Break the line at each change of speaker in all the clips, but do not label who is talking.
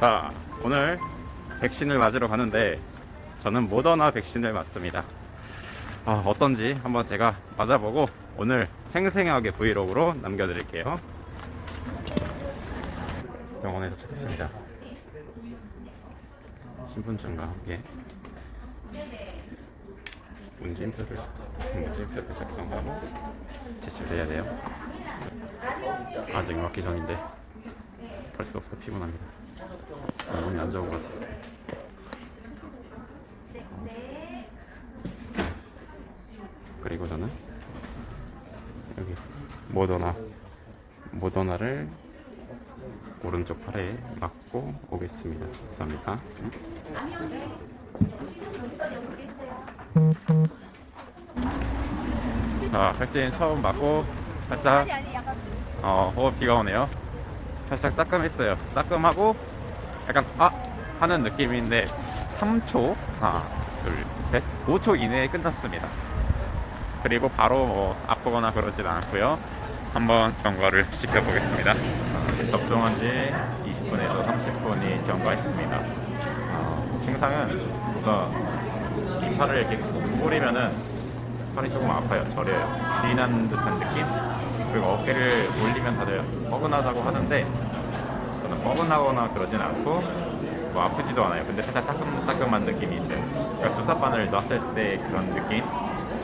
자, 오늘 백신을 맞으러 가는데 저는 모더나 백신을 맞습니다. 아, 어떤지 한번 제가 맞아보고 오늘 생생하게 브이로그로 남겨드릴게요. 병원에 도착했습니다. 신분증과 함께 문진표를 문진표를 작성하고 제출을 해야 돼요. 아직 맞기 전인데 벌써부터 피곤합니다. 아, 몸이 안 좋은 것 같아요. 그리고 저는 여기 모더나 모더나를 오른쪽 팔에 맞고 오겠습니다. 감사합니다. 자, 백신 처음 맞고 살짝 어, 호흡기가 오네요. 살짝 따끔했어요. 따끔하고 약간 아 하는 느낌인데 3초 하나 둘셋 5초 이내에 끝났습니다. 그리고 바로 뭐 아프거나 그러진 않고요. 한번 경과를 시켜보겠습니다. 접종한 지 20분에서 30분이 경과했습니다. 어, 증상은 우선 이 팔을 이렇게 뿌리면은 팔이 조금 아파요. 저려요. 쥐난 듯한 느낌? 그리고 어깨를 올리면 다들 뻐근하다고 하는데 저는 뻐근하거나 그러진 않고 뭐 아프지도 않아요. 근데 살짝 따끔따끔한 느낌이 있어요. 그러니까 주사바늘 놨을 때 그런 느낌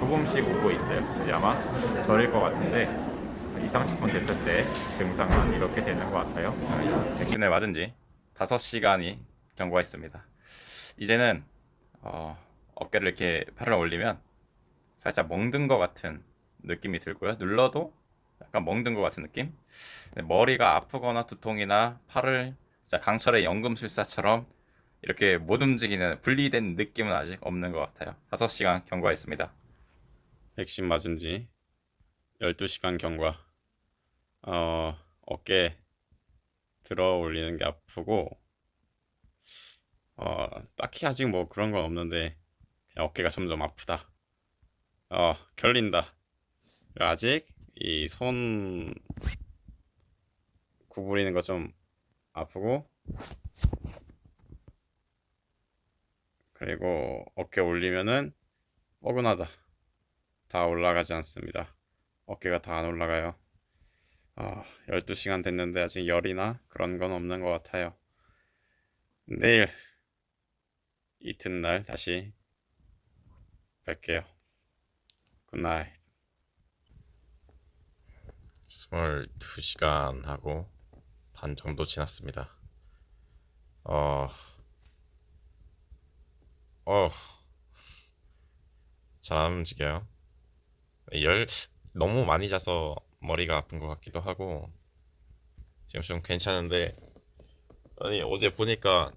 조금씩 오고 있어요. 이제 아마 저릴 것 같은데 2, 30분 됐을 때 증상은 이렇게 되는 것 같아요. 백신을 맞은 지 5시간이 경과했습니다. 이제는 어, 어깨를 이렇게 팔을 올리면 살짝 멍든 것 같은 느낌이 들고요. 눌러도 약간 멍든 것 같은 느낌. 근데 머리가 아프거나 두통이나 팔을 강철의 연금술사처럼 이렇게 못 움직이는 분리된 느낌은 아직 없는 것 같아요. 5시간 경과했습니다. 백신 맞은 지 12시간 경과. 어, 어깨 들어 올리는 게 아프고, 어, 딱히 아직 뭐 그런 건 없는데, 그냥 어깨가 점점 아프다. 어, 결린다. 아직 이 손 구부리는 거 좀 아프고 그리고 어깨 올리면은 뻐근하다. 다 올라가지 않습니다. 어깨가 다 안 올라가요. 아, 12시간 됐는데 아직 열이나 그런 건 없는 것 같아요. 내일 이튿날 다시 뵐게요. 굿나잇.
22시간 하고 반 정도 지났습니다. 어, 어, 잘 안 움직여요. 열, 너무 많이 자서 머리가 아픈 것 같기도 하고, 지금 좀 괜찮은데, 아니, 어제 보니까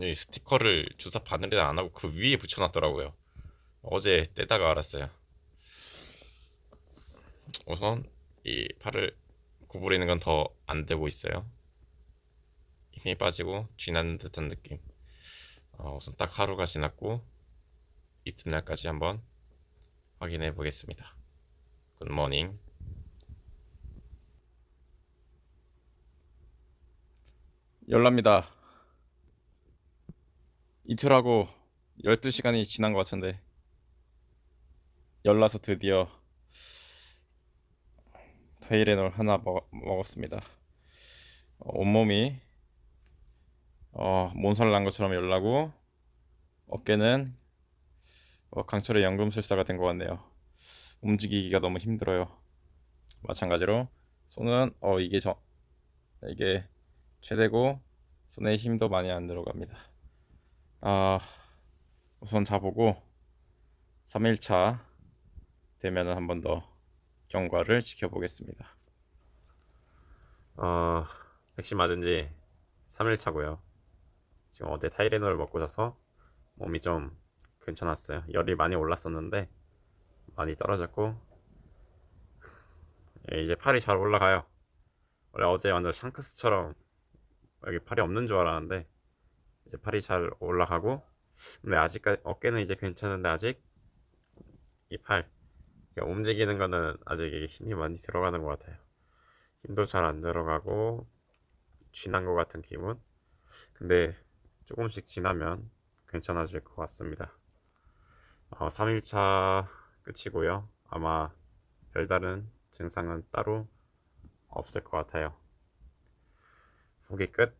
이 스티커를 주사 바늘에 안 하고 그 위에 붙여놨더라고요. 어제 떼다가 알았어요. 우선 이 팔을 구부리는 건 더 안 되고 있어요. 힘이 빠지고 쥐나는 듯한 느낌. 어, 우선 딱 하루가 지났고 이튿날까지 한번 확인해 보겠습니다. 굿모닝.
열납니다. 이틀하고 12시간이 지난 것 같은데 열나서 드디어 타이레놀 하나 먹, 먹었습니다. 어, 온몸이 어, 몬살 난 것처럼 열나고 어깨는 어, 강철의 연금술사가 된 것 같네요. 움직이기가 너무 힘들어요. 마찬가지로 손은 어 이게 저 이게 최대고 손에 힘도 많이 안 들어갑니다. 아, 우선 자보고 3일차 되면은 한 번 더 경과를 지켜보겠습니다.
어, 백신 맞은 지 3일 차고요. 지금 어제 타이레놀 먹고 자서 몸이 좀 괜찮았어요. 열이 많이 올랐었는데 많이 떨어졌고 예, 이제 팔이 잘 올라가요. 원래 어제 완전 샹크스처럼 여기 팔이 없는 줄 알았는데 이제 팔이 잘 올라가고 근데 아직까지 어깨는 이제 괜찮은데 아직 이 팔 움직이는 거는 아직 힘이 많이 들어가는 것 같아요. 힘도 잘 안 들어가고 쥐난 것 같은 기분. 근데 조금씩 지나면 괜찮아질 것 같습니다. 어, 3일차 끝이고요. 아마 별다른 증상은 따로 없을 것 같아요. 후기 끝.